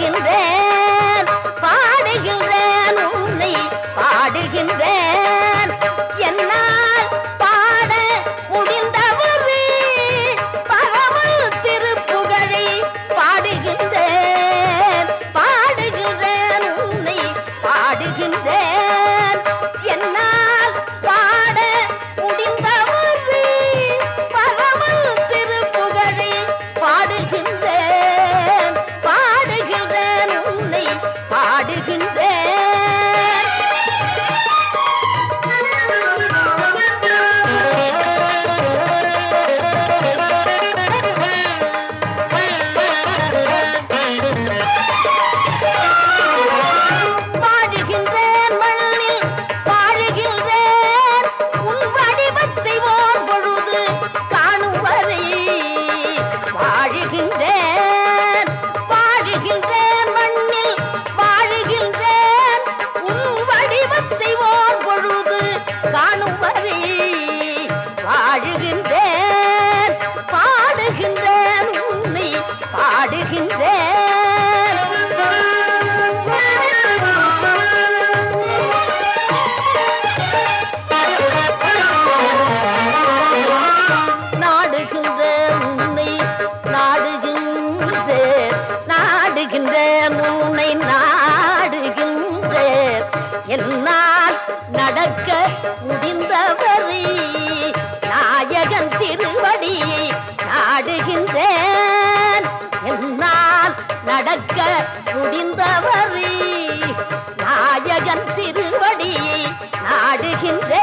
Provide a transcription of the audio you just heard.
பாடுகின்றேன் பாடுகின்றேன் உன்னை பாடுகின்றேன். பாடுகின்றேன் பாடுகின்றேன் உண்மை பாடுகின்றேன். நாடுகின்ற உண்மை நாடுகின்றேன் நாடுகின்ற உண்மை நாடுகின்றேன். என்னால் நடக்க முடிந்த திருவடியை நாடுகின்றேன். என்னால் நடக்க முடிந்தவரி. நாயகன் திருவடியை நாடுகின்றேன்.